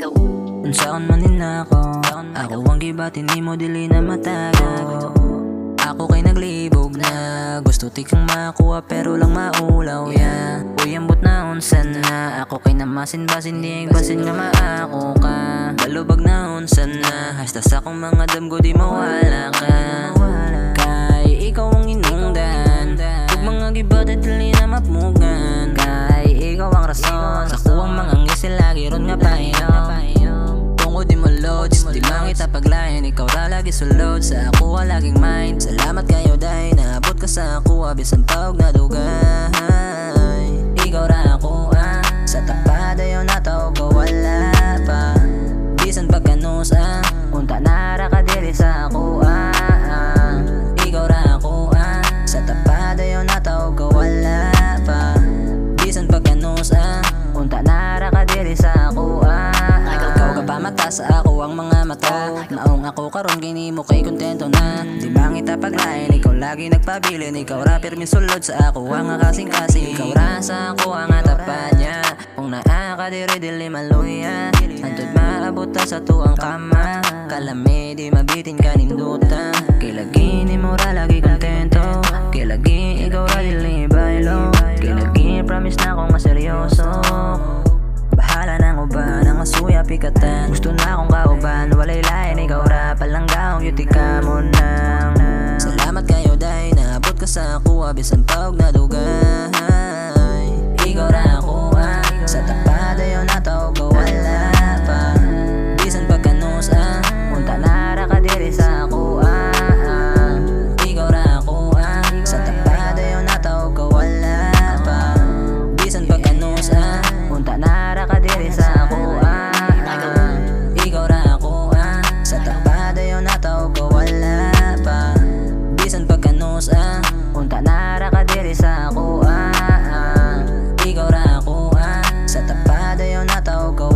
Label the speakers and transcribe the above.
Speaker 1: a
Speaker 2: Unsaon man ninako Ako ang gibat hindi mo dili na matago. Ako kay naglibog na Gusto ti kang makuha pero lang maulaw yeah. Uy ambot na unsan na Ako kay namasin basin di basin nga maako ka. Balubag na unsan na Hasta sa akong mga damgo di mawala ka kita paglayan Ikaw ra lagi sulod Sa ang laging mind. Salamat kayo dahil Naabot ka sa ako. Bisan pag nadugay Ikaw ra ako ah. Sa tapada yun nataw ko wala pa. Bisan pag ganus ah Unta nara ka diri sa ako ah. Ikaw ra ako ah. Sa tapada yun nataw ko wala pa. Bisan pag ganus ah Unta nara ka diri sa ako ah. Ikaw ka pa mata sa ako gini mo kay kontento na. Di ba kita paglain Ikaw lagi nagpabilin. Ikaw ra pirmi sulod sa ako. Ang kasing kasing Ikaw ra sa ako ang atapan niya. Kung naa ka diri dili maluya Antod maabot ta sa tuang kama. Kalami di mabitin ka ninduta Kilagi ni mo ra lagi kontento. Kilagi ikaw ra dili bailo Kilagi promise na akong maseryoso. Bahala nang uban ang masuya pikatan. Gusto na yuti ka mo nang Salamat kayo dahil naabot ka sa ako Bisan pag nadug nata oko